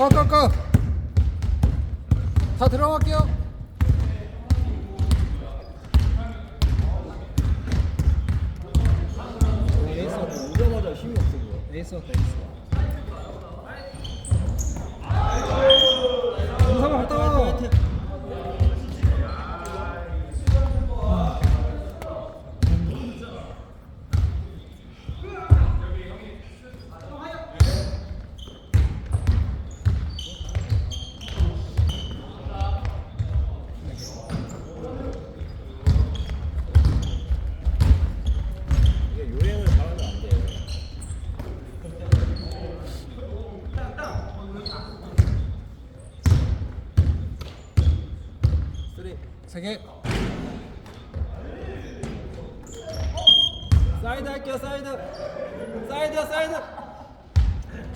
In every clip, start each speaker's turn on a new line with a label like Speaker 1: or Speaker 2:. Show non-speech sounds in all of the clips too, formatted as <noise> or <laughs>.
Speaker 1: 꽉꽉꽉 다 들어갈게요.
Speaker 2: 에이스한테 오자마자 힘이 없어.
Speaker 1: 에이스 에이스 영상을 갔다 와
Speaker 2: 이게 요행을 잘하면 안 돼. 쓰리.
Speaker 1: 세 개
Speaker 2: 사이드 할게요, 사이드. 사이드, 사이드.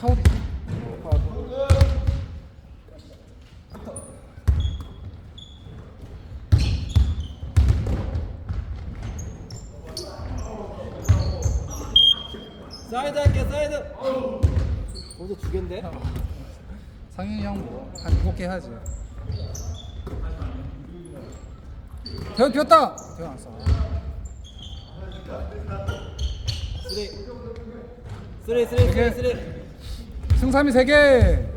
Speaker 1: 파울이
Speaker 2: 사이드 할게요, 사이드. 거기서 두 개인데?
Speaker 1: 상윤이 형한 일곱 개 해야지 대현 뛰었다 대현 안 써.
Speaker 2: 쓰리. 쓰리, 쓰리,
Speaker 1: 개.
Speaker 2: 쓰리, 쓰리.
Speaker 1: 승삼이 세 개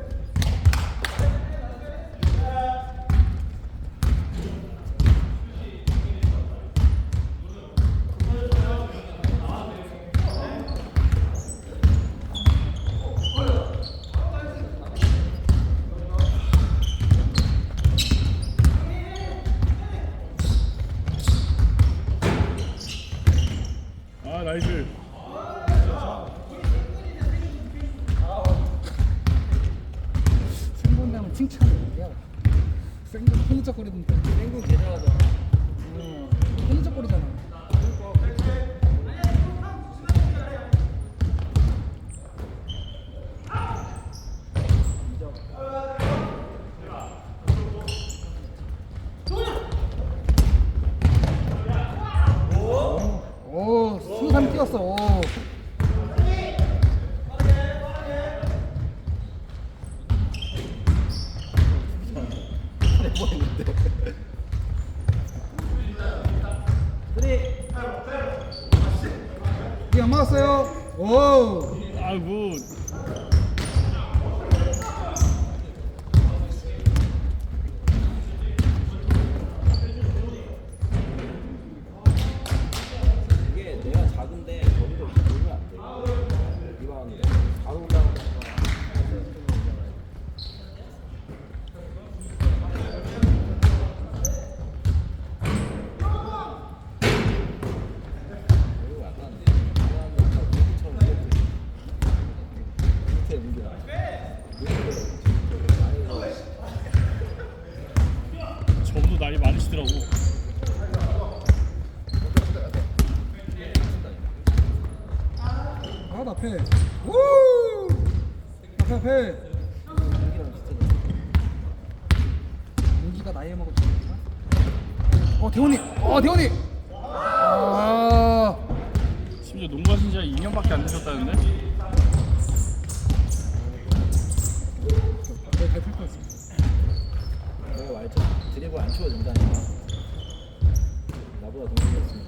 Speaker 3: 아, 나
Speaker 1: 패. 우! 앞에 앞에. 윤기가 나이 알았나? 어, 대훈이. 어, 대훈이. 아.
Speaker 3: 심지어 농구하신 지가 2년밖에 안 되셨다는데
Speaker 1: 내 발표 뻔했어.
Speaker 2: 내가 말했잖아. 드리블 안 치워준다니까. 나보다 동생이었으면.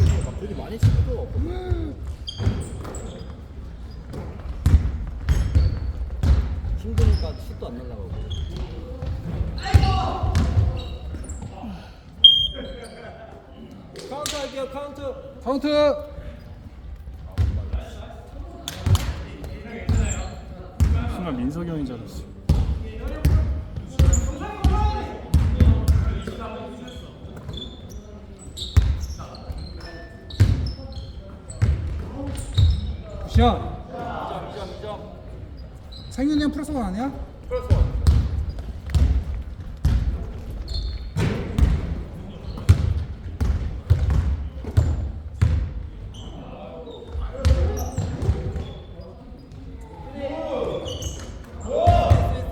Speaker 2: 이게 막 그렇게 많이 칠 필요가 없거든. 힘드니까 슛도 안 날라가고. 카운트 할게요, 카운트.
Speaker 1: 카운트.
Speaker 3: 순간 민석이 형인 줄 알았어
Speaker 1: 굿샷. 상윤이 형 플러스 원 아니야?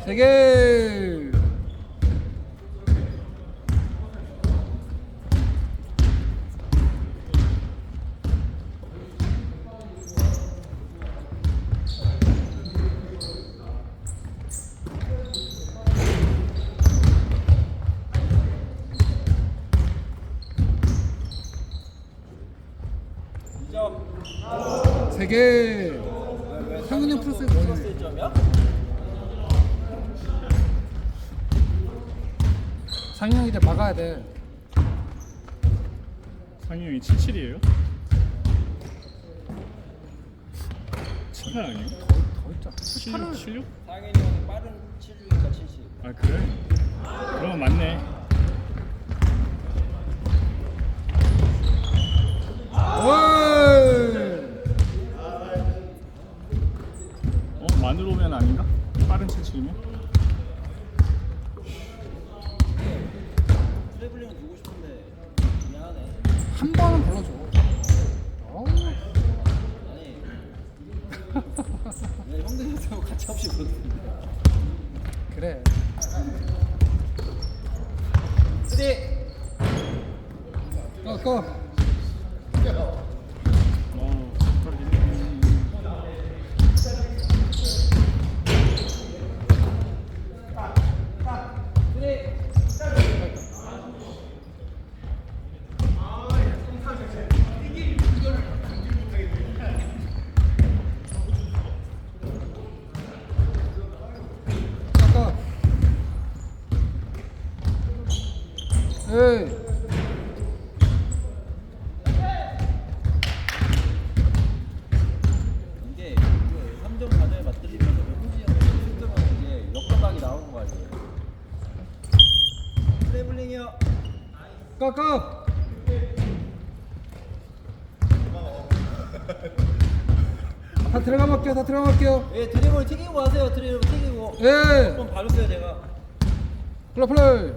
Speaker 1: 세 개. 4개 상윤이 형 플러스
Speaker 2: 플러스
Speaker 1: 원
Speaker 2: 1점이야?
Speaker 1: 이제 막아야 돼
Speaker 3: 상희 형이 77이에요? 78 아니에요?
Speaker 1: 더 있잖아
Speaker 3: 76? 76?
Speaker 2: 상현이 형이 빠른 76이니까 70
Speaker 3: 아 그래? 그러면 맞네
Speaker 1: 어이
Speaker 3: 어? 만으로면 아닌가? 빠른 77이면?
Speaker 2: 트래블링 주고 싶은데 미안하네
Speaker 1: 한 번은 불러줘 어우
Speaker 2: 아니 내가 형들이랑 같이 없이 보거든
Speaker 1: 그래.
Speaker 2: 쓰리
Speaker 1: 꺼 꺼.
Speaker 3: 어 떨리네
Speaker 1: 꺼 에이
Speaker 2: 이게 3점 가져에 맞들리면서 호지 형이 힘들면 이제 역감각이 나오는 거 알지? 트래블링이요.
Speaker 1: 꺼 꺼. 다 들어가 볼게요. 다 들어가 볼게요.
Speaker 2: 예 드리블 튀기고 가세요. 드리블 튀기고.
Speaker 1: 예.
Speaker 2: 한번 봐줬어요 제가
Speaker 1: 플레이 플레이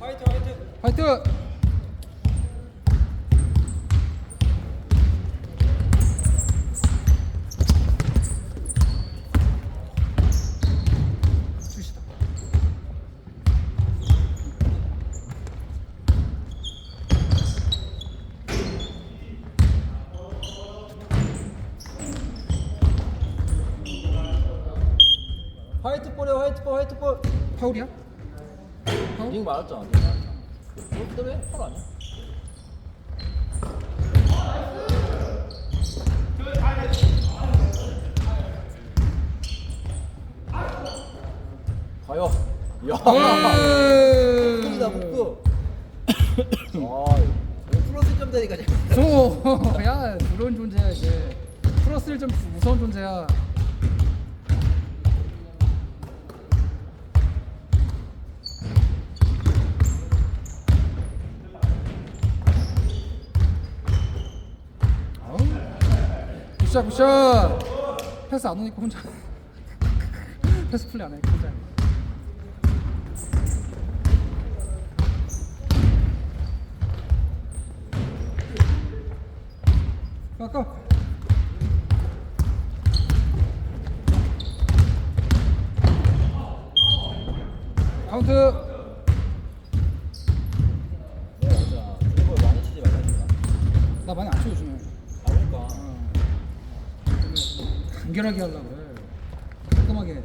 Speaker 2: 화이트 화이트
Speaker 1: 화이트 슛이다
Speaker 2: 화이트 볼에 화이트 볼 화이트 볼
Speaker 1: 파울이야? 파울?
Speaker 2: 링 맞았잖아 뭐 때문에 팔 아니야? 가요 야 북구이다 북구 아 이거 플러스 점 되니까.
Speaker 1: 소, 야, 그런 존재야 이제. 플러스를 좀 무서운 존재야. 굿샷 굿샷. 패스 안 오니까 혼자. <laughs> 패스 플레이 안 하니까 혼자. 깎아. 카운트.
Speaker 2: 맞아 드리블 많이 치지 말라니까
Speaker 1: 나 많이 안 쳐 요즘에.
Speaker 2: 아 그러니까
Speaker 1: 어. 간결하게 하려고 그래. 깔끔하게.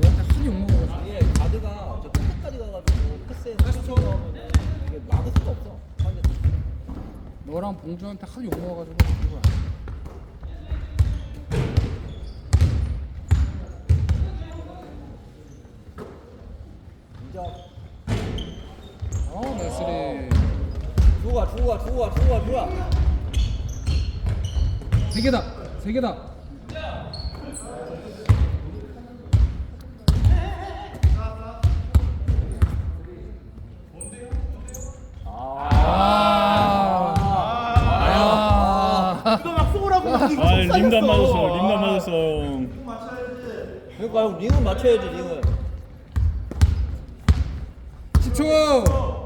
Speaker 1: 너한테 하도 욕먹어가지고.
Speaker 2: 이게 가드가 저 끝까지 가가지고 패스에 40초 나오면 이게 막을 수가 없어
Speaker 1: 너랑 봉주한테 하도 욕먹어가지고 이거야.
Speaker 2: 인정
Speaker 1: 어, 나이스리.
Speaker 2: 주고 가 주고 가 주고 가 주고 가 주고 가
Speaker 1: 세 개다. 세 개다.
Speaker 2: 아.
Speaker 1: 아. 아.
Speaker 4: 이거 막 쏘라고
Speaker 3: 아 맞았어 안 맞았어
Speaker 2: 그러니까 형 링은 맞춰야지 링은
Speaker 1: 10초.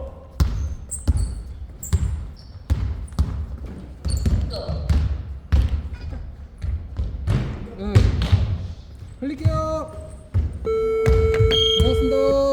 Speaker 1: 흘릴게요. 고맙습니다.